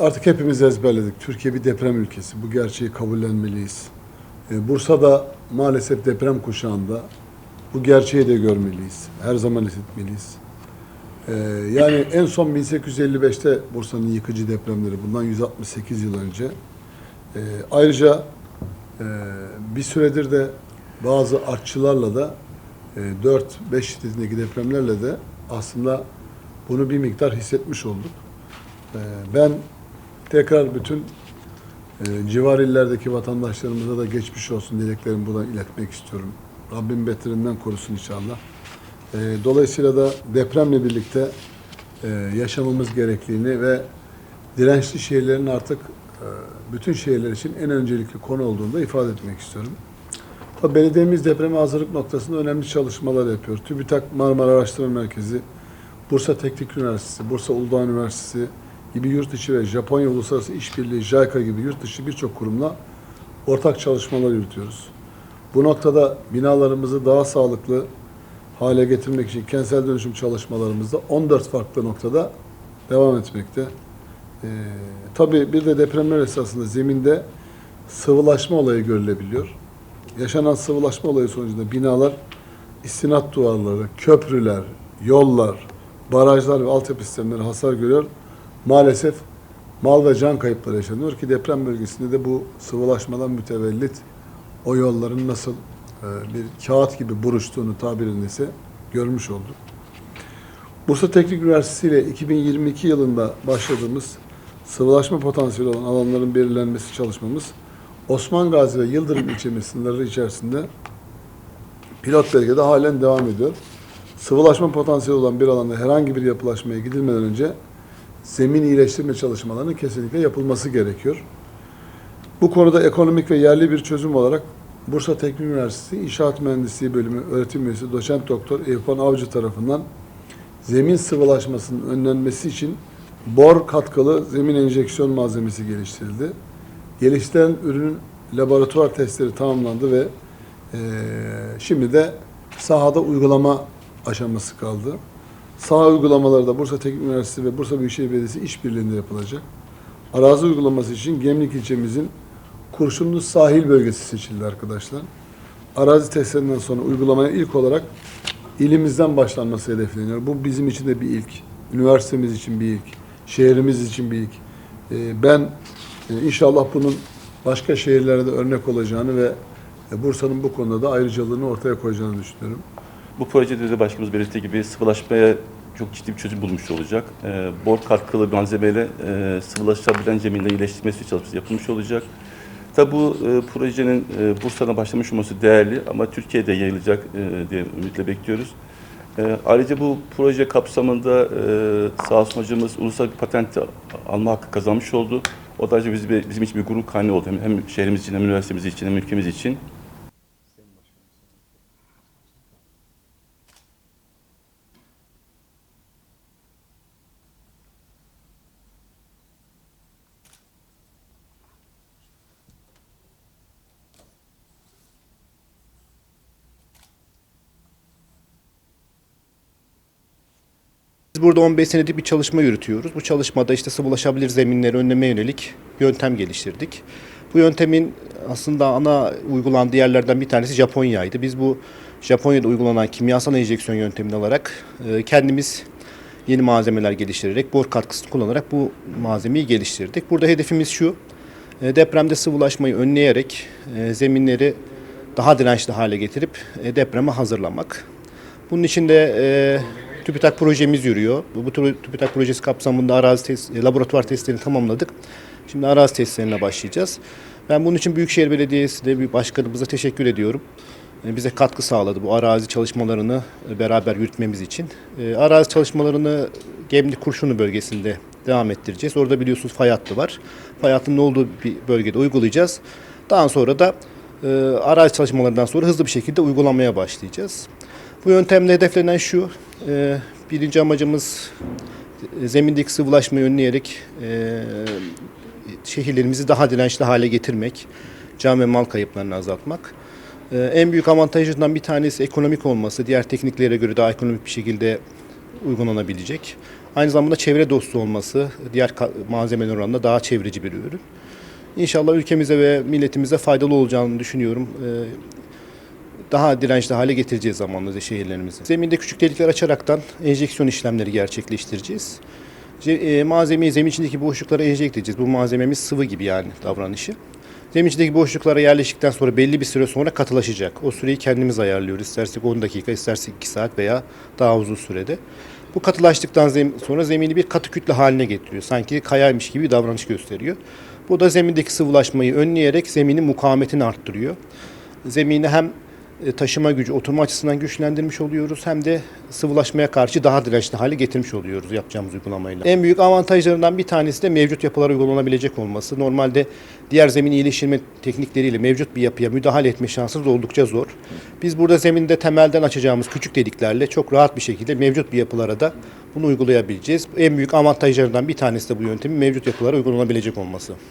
Artık hepimiz ezberledik. Türkiye bir deprem ülkesi. Bu gerçeği kabullenmeliyiz. E, Bursa'da maalesef deprem kuşağında bu gerçeği de görmeliyiz. Her zaman hissetmeliyiz. E, yani en son 1855'te Bursa'nın yıkıcı depremleri, bundan 168 yıl önce. E, ayrıca bir süredir de bazı artçılarla da e, 4-5 şiddetindeki depremlerle de aslında bunu bir miktar hissetmiş olduk. Ben tekrar bütün e, civar illerdeki vatandaşlarımıza da geçmiş olsun dileklerimi buradan iletmek istiyorum. Rabbim beterinden korusun inşallah. E, dolayısıyla da depremle birlikte e, yaşamamız gerektiğini ve dirençli şehirlerin artık e, bütün şehirler için en öncelikli konu olduğunu da ifade etmek istiyorum. Tabii belediyemiz depreme hazırlık noktasında önemli çalışmalar yapıyor. TÜBİTAK Marmara Araştırma Merkezi, Bursa Teknik Üniversitesi, Bursa Uludağ Üniversitesi gibi yurt içi ve Japonya Uluslararası İşbirliği, JICA gibi yurt dışı birçok kurumla ortak çalışmalar yürütüyoruz. Bu noktada binalarımızı daha sağlıklı hale getirmek için kentsel dönüşüm çalışmalarımızda 14 farklı noktada devam etmekte. Ee, tabii bir de depremler esasında zeminde sıvılaşma olayı görülebiliyor. Yaşanan sıvılaşma olayı sonucunda binalar, istinat duvarları, köprüler, yollar, barajlar ve altyapı sistemleri hasar görüyor. Maalesef mal ve can kayıpları yaşanıyor ki deprem bölgesinde de bu sıvılaşmadan mütevellit o yolların nasıl e, bir kağıt gibi buruştuğunu tabirindeyse görmüş olduk. Bursa Teknik Üniversitesi ile 2022 yılında başladığımız sıvılaşma potansiyeli olan alanların belirlenmesi çalışmamız Osman Gazi ve Yıldırım ilçemiz sınırları içerisinde pilot bölgede halen devam ediyor. Sıvılaşma potansiyeli olan bir alanda herhangi bir yapılaşmaya gidilmeden önce zemin iyileştirme çalışmalarının kesinlikle yapılması gerekiyor. Bu konuda ekonomik ve yerli bir çözüm olarak Bursa Teknik Üniversitesi İnşaat Mühendisliği Bölümü öğretim üyesi doçent doktor Eyüpan Avcı tarafından zemin sıvılaşmasının önlenmesi için bor katkılı zemin enjeksiyon malzemesi geliştirildi. Geliştirilen ürünün laboratuvar testleri tamamlandı ve eee, şimdi de sahada uygulama aşaması kaldı. Saha uygulamaları da Bursa Teknik Üniversitesi ve Bursa Büyükşehir Belediyesi işbirliğinde yapılacak. Arazi uygulaması için Gemlik ilçemizin Kurşunlu sahil bölgesi seçildi arkadaşlar. Arazi testlerinden sonra uygulamaya ilk olarak ilimizden başlanması hedefleniyor. Bu bizim için de bir ilk. Üniversitemiz için bir ilk. Şehrimiz için bir ilk. Ee, Ben e, inşallah bunun başka şehirlere de örnek olacağını ve Bursa'nın bu konuda da ayrıcalığını ortaya koyacağını düşünüyorum. Bu projede de başkanımız belirttiği gibi sıvılaşmaya çok ciddi bir çözüm bulmuş olacak. Ee, bor katkılı malzemeyle e, sıvılaşabilen zeminle iyileştirmesi çalışması yapılmış olacak. Tabi bu e, projenin e, Bursa'dan başlamış olması değerli ama Türkiye'de yayılacak e, diye ümitle bekliyoruz. E, ayrıca bu proje kapsamında e, sağ olsun hocamız ulusal bir patent alma hakkı kazanmış oldu. O da bizim, bizim için bir gurur kaynağı oldu. Hem, hem şehrimiz için hem üniversitemiz için hem ülkemiz için. Burada 15 senedir bir çalışma yürütüyoruz. Bu çalışmada işte sıvılaşabilir zeminleri önlemeye yönelik yöntem geliştirdik. Bu yöntemin aslında ana uygulandığı yerlerden bir tanesi Japonya'ydı. Biz bu Japonya'da uygulanan kimyasal enjeksiyon yöntemini alarak e, kendimiz yeni malzemeler geliştirerek, bor katkısını kullanarak bu malzemeyi geliştirdik. Burada hedefimiz şu, e, depremde sıvılaşmayı önleyerek e, zeminleri daha dirençli hale getirip depreme hazırlamak. Bunun için de TÜBİTAK projemiz yürüyor. Bu, bu tü- TÜBİTAK projesi kapsamında arazi test, e, laboratuvar testlerini tamamladık. Şimdi arazi testlerine başlayacağız. Ben bunun için Büyükşehir Belediyesi de bir başkanımıza teşekkür ediyorum. E, Bize katkı sağladı bu arazi çalışmalarını e, beraber yürütmemiz için. Arazi çalışmalarını Gemlik Kurşunlu bölgesinde devam ettireceğiz. Orada biliyorsunuz fay hattı var. Fay hattının olduğu bir bölgede uygulayacağız. Daha sonra da arazi çalışmalarından sonra hızlı bir şekilde uygulamaya başlayacağız. Bu yöntemle hedeflenen şu, e, birinci amacımız e, zemindeki sıvılaşmayı önleyerek e, şehirlerimizi daha dirençli hale getirmek, can ve mal kayıplarını azaltmak. En büyük avantajından bir tanesi ekonomik olması, diğer tekniklere göre daha ekonomik bir şekilde uygulanabilecek. Aynı zamanda çevre dostu olması, diğer malzemeler oranında daha çevreci bir ürün. İnşallah ülkemize ve milletimize faydalı olacağını düşünüyorum. Daha dirençli hale getireceğiz zamanla şehirlerimizi. Zeminde küçük delikler açaraktan enjeksiyon işlemleri gerçekleştireceğiz. Ce- e, malzemeyi zemin içindeki boşluklara enjekte edeceğiz. Bu malzememiz sıvı gibi yani davranışı. Zemin içindeki boşluklara yerleştikten sonra belli bir süre sonra katılaşacak. O süreyi kendimiz ayarlıyoruz. İstersek 10 dakika, istersek 2 saat veya daha uzun sürede. Bu katılaştıktan sonra zemini bir katı kütle haline getiriyor. Sanki kayaymış gibi bir davranış gösteriyor. Bu da zemindeki sıvılaşmayı önleyerek zeminin mukavemetini arttırıyor. Zemini hem taşıma gücü, oturma açısından güçlendirmiş oluyoruz hem de sıvılaşmaya karşı daha dirençli hale getirmiş oluyoruz yapacağımız uygulamayla. En büyük avantajlarından bir tanesi de mevcut yapılara uygulanabilecek olması. Normalde diğer zemin iyileştirme teknikleriyle mevcut bir yapıya müdahale etme şansımız oldukça zor. Biz burada zeminde temelden açacağımız küçük deliklerle çok rahat bir şekilde mevcut bir yapılara da bunu uygulayabileceğiz. En büyük avantajlarından bir tanesi de bu yöntemin mevcut yapılara uygulanabilecek olması.